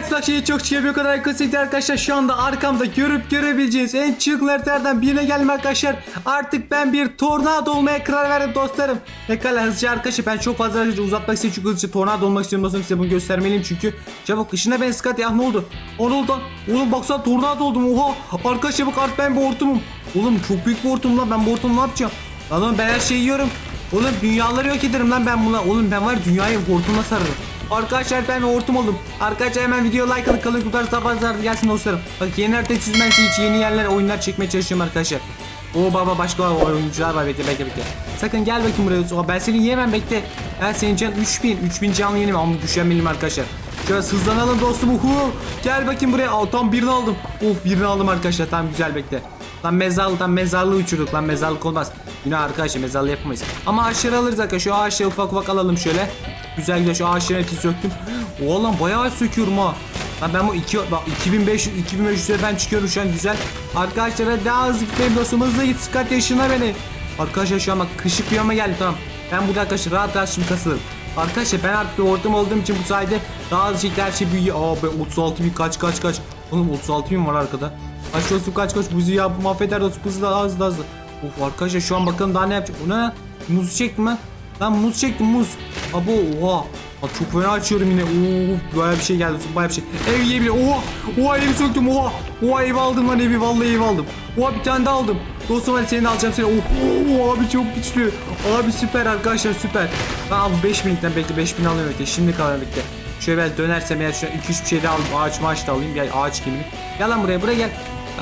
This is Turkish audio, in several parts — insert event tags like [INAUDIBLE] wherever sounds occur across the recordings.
Xbox şeyi çok çiğ bir kadar ekosikti arkadaşlar. Şu anda arkamda görüp görebileceğiniz en çılgın birine geldim arkadaşlar. Artık ben bir tornado olmaya karar verdim dostlarım. Pekala hızlıca arkadaşlar ben çok fazla uzatmak istiyorum çünkü hızlıca tornado olmak istiyorum dostlarım size bunu göstermeliyim çünkü. Çabuk ışına ben Scott ya ne oldu? O ne oldu? Oğlum baksana tornado oldum oha. Arkadaşlar bak artık ben bir hortumum. Oğlum çok büyük bir hortum lan ben bu hortumu ne yapacağım? Lan oğlum ben her şeyi yiyorum. Oğlum dünyaları yok ederim lan ben buna. Oğlum ben var ya dünyayı hortumla sararım. Arkadaşlar ben hortum oldum. Arkadaşlar hemen video like alıp kalın kurtarız daha fazla gelsin dostlarım. Bak yeni harita çizmen için hiç yeni yerler oyunlar çekmeye çalışıyorum arkadaşlar. O baba başka oyuncular var bekle bekle bekle. Sakın gel bakayım buraya. Oha, ben seni yemem bekle. Ben senin can 3000 3000 canlı yenim ama düşenmeliyim arkadaşlar. Şöyle hızlanalım dostum. Uhu. Gel bakayım buraya. Aa, tam birini aldım. Of birini aldım arkadaşlar. Tam güzel bekle. Lan mezarlık lan mezarlığı uçurduk lan mezarlık olmaz. Yine arkadaşlar mezarlığı yapamayız. Ama ağaçları alırız arkadaşlar. Şu ağaçları ufak ufak alalım şöyle. Güzel güzel şu ağaçların hepsini söktüm. Oğlum bayağı söküyorum ha. Lan ben bu iki, bak 2500 2500'e ben çıkıyorum şu an güzel. Arkadaşlar daha hızlı gitmeyin dostum hızlı git Scott yaşına beni. Arkadaşlar şu an bak kışık yama geldi tamam. Ben burada arkadaşlar rahat rahat şimdi kasılırım. Arkadaşlar ben artık bir ortam olduğum için bu sayede daha hızlı şekilde her şey büyüyor. Aa be 36 bin kaç kaç kaç. Oğlum 36 bin var arkada. Kaç dostum kaç kaç buzu ya mahveder dostum hızlı hızlı hızlı. Of arkadaşlar şu an bakalım daha ne yapacak. O ne? Muz çektim ben. Lan muz çektim muz. Abo oha. Bak çok fena açıyorum yine. Oo bayağı bir şey geldi. Bayağı bir şey. Ev yiyebilir. Oha. Oha evi söktüm. Oha. Oha ev aldım lan evi. Vallahi ev aldım. Oha bir tane daha aldım. Dostum hadi seni de alacağım seni. Oh, abi çok güçlü. Abi süper arkadaşlar süper. Ben abi 5000'den bekle 5000 alıyorum bekle. Şimdi kalan. Şöyle ben dönersem eğer şu 2-3 bir şey daha alayım. Ağaç maaş da alayım. Gel ağaç kimini. Gel lan buraya buraya gel.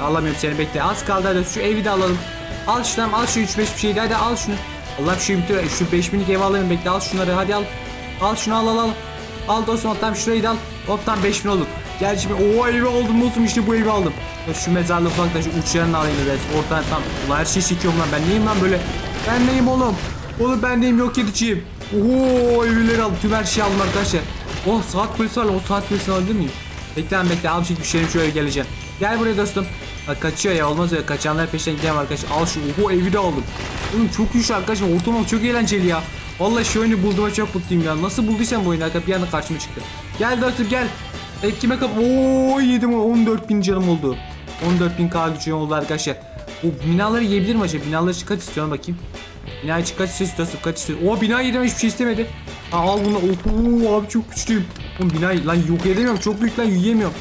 Alamıyorum seni bekle. Az kaldı hadi şu evi de alalım. Al şunu al şu 3-5 bir şeydi hadi al şunu. Allah bir şey bitir. Şu 5000'lik ev alayım bekle al şunları hadi al. Al şunu al al al. Al dostum tam şurayı da al. Hop tam 5000 olur. Gel şimdi o evi aldım dostum işte bu evi aldım. Şu mezarlığı falan da şu uçlarını alayım biraz. Ortadan tam. Ulan her şeyi çekiyorum lan ben neyim lan böyle. Ben neyim oğlum. Oğlum ben neyim yok ediciyim. Oo evleri aldım. Tüm her şeyi aldım arkadaşlar. Oh saat kulesi var lan. O saat kulesini alabilir miyim? Bekle bekle. Al şimdi güçlerim şöyle geleceğim. Gel buraya dostum. Bak kaçıyor ya olmaz öyle. Kaçanlar peşinden gidemem arkadaşlar. Al şu. Oho evi de aldım. Oğlum çok güçlü arkadaşlar. Ortam çok eğlenceli ya. Vallahi şu oyunu bulduğuma çok mutluyum ya. Nasıl bulduysam bu oyunu arkadaşlar bir anda karşıma çıktı. Gel dostum gel. Etkime kap. Oo yedim 14 bin canım oldu. 14 bin k gücüm oldu arkadaşlar. Bu binaları yiyebilir mi acaba? Binaları kaç istiyorum bakayım. Bina için kaç istiyorsun kaç istiyorsun? O bina yedim hiçbir şey istemedi. Ha, al bunu. Oo abi çok güçlüyüm. Oğlum binayı lan yok edemiyorum. Çok büyük lan yiyemiyorum.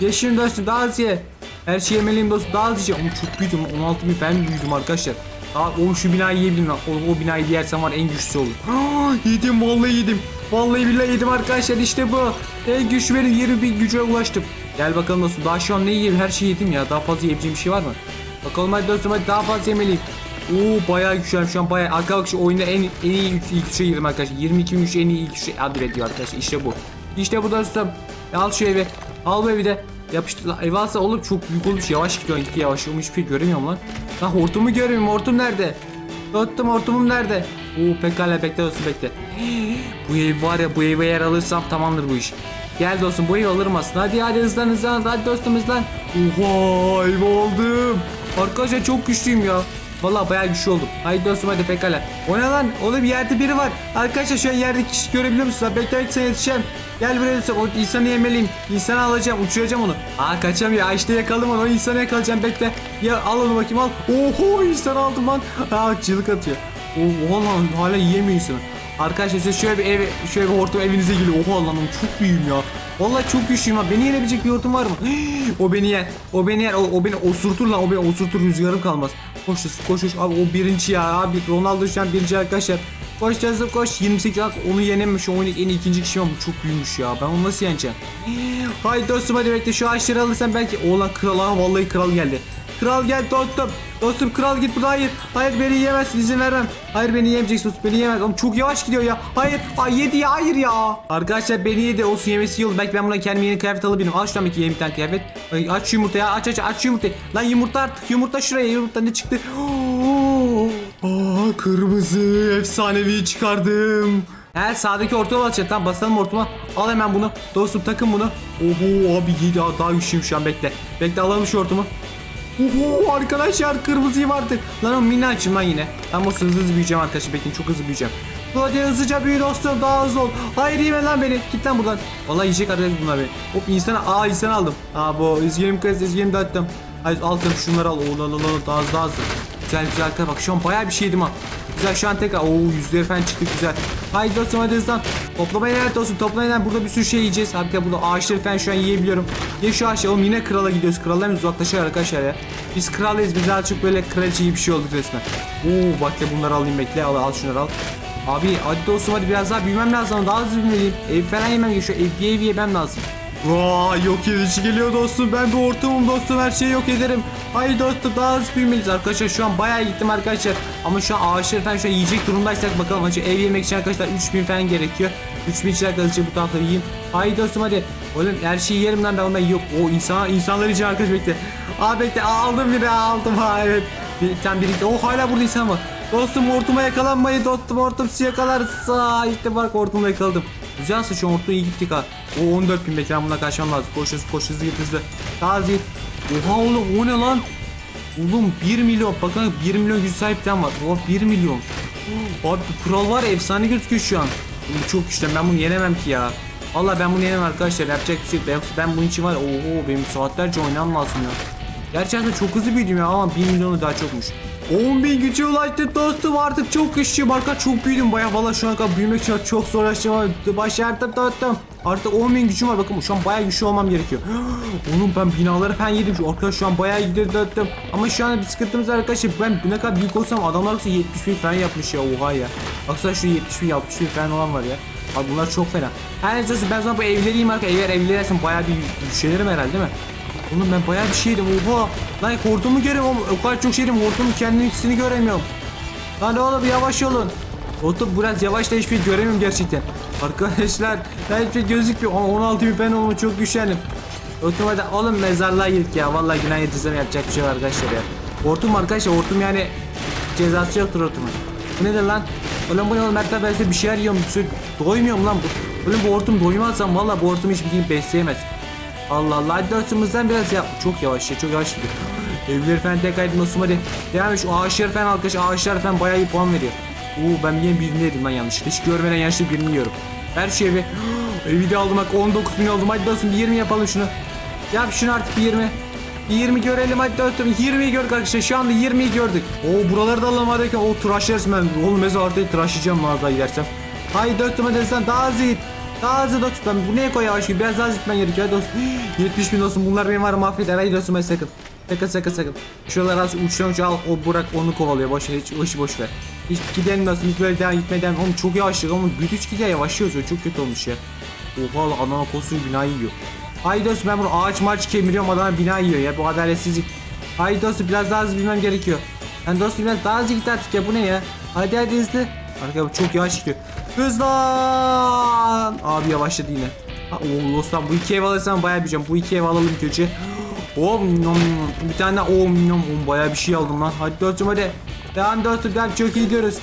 Geç şimdi dostum daha az ye. Her şeyi yemeliyim dostum daha az yiyeceğim. Ama çok büyüdüm 16 bin falan büyüdüm arkadaşlar. Aa, o şu binayı yiyebilirim lan. O, o binayı yersem var en güçlüsü olur. Aa, [GASPS] yedim vallahi yedim. Vallahi billahi yedim arkadaşlar işte bu. En güçlü benim 20 bin güce ulaştım. Gel bakalım dostum daha şu an ne yiyeyim her şeyi yedim ya. Daha fazla yiyebileceğim bir şey var mı? Bakalım hadi dostum hadi daha fazla yemeliyim. Oo bayağı güçlüyüm şu an bayağı. Arkadaşlar oyunda en, en iyi ilk, üçe girdim arkadaşlar. 22 bin güç en iyi ilk üçe adı ediyor arkadaşlar işte bu. İşte bu dostum. Al şu evi. Al bu evi de. Yapıştır lan. Ev alsa oğlum çok büyük olmuş. Yavaş gidiyor. Gitti yavaş. Oğlum hiçbir şey göremiyorum lan. Lan hortumu göremiyorum. Hortum nerede? Tuttum hortumum nerede? Oo pekala bekle dostum bekle. [GASPS] bu ev var ya bu eve yer alırsam tamamdır bu iş. Gel dostum bu evi alırım aslında. Hadi hadi hızlan hızlan. Hadi dostum hızlan. Oha ev aldım. Arkadaşlar çok güçlüyüm ya. Vallahi bayağı güçlü oldum. Haydi dostum hadi pekala. O ne lan? Oğlum yerde biri var. Arkadaşlar şu an yerde kişi görebiliyor musunuz? Bekle bekle yetişeceğim. Gel buraya dostum. O insanı yemeliyim. İnsanı alacağım. Uçuracağım onu. Aa kaçamıyor. Aa, işte yakaladım onu. O insanı yakalayacağım. Bekle. Ya al onu bakayım al. Oho insan aldım lan. Aa çığlık atıyor. Oha lan hala yiyemiyor insanı. Arkadaşlar size şöyle bir ev, şöyle bir hortum evinize geliyor. Oha oğlum çok büyüğüm ya. Vallahi çok güçlüyüm ha. Beni yenebilecek bir hortum var mı? [GASPS] o beni yer. O beni yer. O, o beni osurtur lan. O beni osurtur. Rüzgarım kalmaz. Koş koş koş. Abi o birinci ya. Abi Ronaldo şu an birinci arkadaşlar. Koş Cazım koş. 28 bak onu yenemiş. Şu oyunun en ikinci kişi ama çok büyümüş ya. Ben onu nasıl yeneceğim? [GASPS] Haydi dostum hadi bekle. Şu ağaçları alırsan belki. Oğlan kral ha. Vallahi kral geldi. Kral gel dostum. Dostum kral git buradan hayır. Hayır beni yiyemezsin izin vermem. Hayır beni yemeyeceksin dostum beni yemez. Oğlum çok yavaş gidiyor ya. Hayır. Ay yedi ya hayır ya. Arkadaşlar beni yedi olsun yemesi iyi. Belki ben buna kendime yeni kıyafet alabilirim. Al şuradan belki yeni bir tane kıyafet. Ay, aç şu yumurtayı aç aç aç şu yumurtayı. Lan yumurta artık yumurta şuraya yumurta ne çıktı? [GASPS] Aa kırmızı efsanevi çıkardım. He sağdaki ortama basacak. Tamam basalım ortama. Al hemen bunu. Dostum takın bunu. Oho abi yedi daha, daha güçlüyüm şu an bekle. Bekle alalım şu ortamı. Oho arkadaşlar kırmızıyı vardı. Lan o mini açım lan yine. Ben bu hızlı hızlı büyüyeceğim arkadaşlar bekleyin çok hızlı büyüyeceğim. Hadi hızlıca büyü dostum daha hızlı ol. Hayır yeme lan beni. Git lan buradan. Vallahi yiyecek arkadaşlar bunlar beni. Hop insana aa insan aldım. Aa bu üzgünüm kız üzgünüm dağıttım. Hayır al kız şunları al. Oo la la daha hızlı daha hızlı. Güzel güzel bak şu an bayağı bir şey yedim ha. Güzel şu an tekrar. Oo yüzleri falan çıktı güzel. Haydi dostum hadi hızlan. Toplamayın evet dostum toplamayın evet. Burada bir sürü şey yiyeceğiz. Arkadaşlar burada ağaçları falan şu an yiyebiliyorum. Ye şu ağaçları. Oğlum yine krala gidiyoruz. Kraldan uzaklaşıyor arkadaşlar ya. Biz kralıyız. Biz çok böyle kraliçe gibi bir şey olduk resmen. Oo bak ya bunları alayım bekle. Al, al şunları al. Abi hadi dostum hadi biraz daha büyümem lazım. Daha hızlı büyümeliyim. Ev falan yemem gerekiyor. Bir ev yemem lazım. Vay yok edici geliyor dostum. Ben bir ortamım dostum. Her şeyi yok ederim. Hayır dostum daha hızlı büyümeliyiz arkadaşlar. Şu an bayağı gittim arkadaşlar. Ama şu an ağaçları falan şu an yiyecek durumdaysak bakalım. Şu ev yemek için arkadaşlar 3000 falan gerekiyor. 3000 için arkadaşlar bu tarafları yiyeyim. Hayır dostum hadi. Oğlum her şeyi yerim lan ben yok. O insan insanlar için arkadaş bekle. Aa bekle aldım bir daha aldım ha evet. Bir tane birlikte. O hala burada insan var. Dostum hortuma yakalanmayın dostum hortum sizi yakalarsa işte bak hortumda yakaladım. Güzel şu hortum iyi gittik ha. O 14 bin ben buna kaçmam lazım. Koş hızlı koş hızlı git hızlı. Git. Oha oğlum o ne lan? Oğlum 1 milyon bakın 1 milyon güç sahipten var. Oha 1 milyon. Abi bu kural var efsane gözüküyor şu an. Bu çok güçlü ben bunu yenemem ki ya. Valla ben bunu yenemem arkadaşlar yapacak bir şey yok. Ben bunun için var ya, oho benim saatlerce oynamam lazım ya. Gerçekten çok hızlı büyüdüm ya ama 1 milyonu daha çokmuş. 10 bin güce ulaştık dostum artık çok güçlüyüm arka çok büyüdüm baya valla şu an kadar büyümek için çok zorlaştım ama başardım dostum. Artık 10 bin gücüm var bakın şu an baya güçlü olmam gerekiyor. [GASPS] Oğlum ben binaları falan yedim şu arkadaş şu an baya gidiyor dostum. Ama şu an bir sıkıntımız var arkadaşlar ben ne kadar büyük olsam adamlar yoksa 70 bin falan yapmış ya oha ya. Baksana şu 70 bin 60 bin falan olan var ya. Abi bunlar çok fena. Her neyse ben sana bu evleri yiyeyim arkadaşlar. Eğer evleri yersem baya bir düşenirim herhalde değil mi? Oğlum ben bayağı bir şey yedim oha. Lan hortumu görüyorum. O kadar çok şey yedim hortumu kendinin ikisini göremiyorum. Lan oğlum yavaş olun. Hortum biraz yavaş da hiçbir şey göremiyorum gerçekten. Arkadaşlar ben hiçbir şey gözükmüyor. Ama 16 bin falan olma çok güçlendim. Hortum hadi oğlum mezarlığa girdik ya. Vallahi günah yedirsem yapacak bir şey var arkadaşlar ya. Hortum arkadaşlar hortum yani cezası yoktur hortumun. Bu nedir lan? Oğlum bu ne oğlum her ben size bir şeyler yiyorum. Sürü- Doymuyorum lan bu. Oğlum bu hortum doymazsam valla bu hortum hiçbir gün besleyemez. Allah Allah hadi dostumuzdan biraz yap. Çok yavaş ya çok yavaş gidiyor. Evleri falan tekrar edin dostum hadi. Devam et şu ağaçlar falan arkadaş ağaçlar falan bayağı iyi puan veriyor. Oo ben yine birini yedim lan yanlışlıkla. Hiç görmeden yanlışlıkla birini yiyorum. Ver şu evi. [GASPS] Evi de aldım bak 19 bin oldum. Hadi dostum bir 20 yapalım şunu. Yap şunu artık bir 20. Bir 20 görelim hadi dostum. 20'yi gördük arkadaşlar. Şu anda 20'yi gördük. Oo buraları da alalım hadi. O tıraşlarsın ben. Oğlum artık tıraşlayacağım mağazaya gidersem. Haydi dostum hadi sen daha hızlı git. Daha hızlı dostum. Ben bu neye koy yavaş gibi. Biraz daha gitmen gerekiyor. Hadi dostum. [GASPS] 70 bin dostum. Bunlar benim var mahveder. Haydi dostum hadi sakın. Sakın sakın sakın. Şuralar az uçtan uça al. O bırak onu kovalıyor. Boş. Hiç işi boş ver. Hiç gidelim dostum. Hiç böyle devam gitmeden. Oğlum çok yavaşlık ama güdüç gidiyor yavaşlıyoruz. O çok kötü olmuş ya. Oha adama kostuğu binayı yiyor. Haydi dostum ben bunu ağaç maç kemiriyorum adama bina yiyor ya bu adaletsizlik. Haydi dostum biraz daha hızlı bilmem gerekiyor. Ben dostum biraz daha hızlı git artık ya bu ne ya? Hadi hadi hızlı. Arkadaşlar çok yavaş gidiyor. Hızlan. Abi yavaşladı yine. Oo dostum bu iki ev alırsam bayağı bir Bu iki ev alalım önce. Oh, nom, bir tane daha oh, nom, oh, bayağı bir şey aldım lan. Hadi dostum hadi. Devam dostum devam çok iyi gidiyoruz.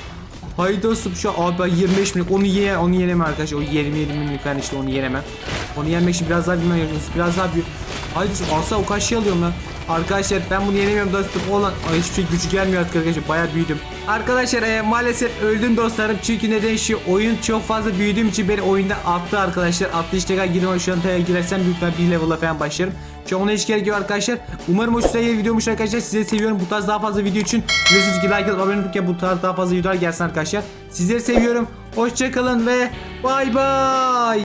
Haydi dostum şu abi ben 25 binlik onu ye onu yenemem arkadaşlar o 20 20 binlik falan işte onu yenemem. Onu yenmek için biraz daha bilmem gerekiyor. Biraz daha büyük. Haydi dostum alsa o kaç şey alıyorum lan. Arkadaşlar ben bunu yenemiyorum dostum. Olan hiçbir şey gücü gelmiyor artık arkadaşlar. Bayağı büyüdüm. Arkadaşlar e, maalesef öldüm dostlarım. Çünkü neden şu oyun çok fazla büyüdüğüm için beni oyunda attı arkadaşlar. Attı işte tekrar girmem şu an tekrar girersem büyük bir level'a falan başlarım. Şu ona hiç gerek yok arkadaşlar. Umarım hoşunuza gider videomuş arkadaşlar. Size seviyorum. Bu tarz daha fazla video için biliyorsunuz ki like atıp abone olun ki bu tarz daha fazla videolar gelsin arkadaşlar. Sizleri seviyorum. Hoşçakalın ve bay bay.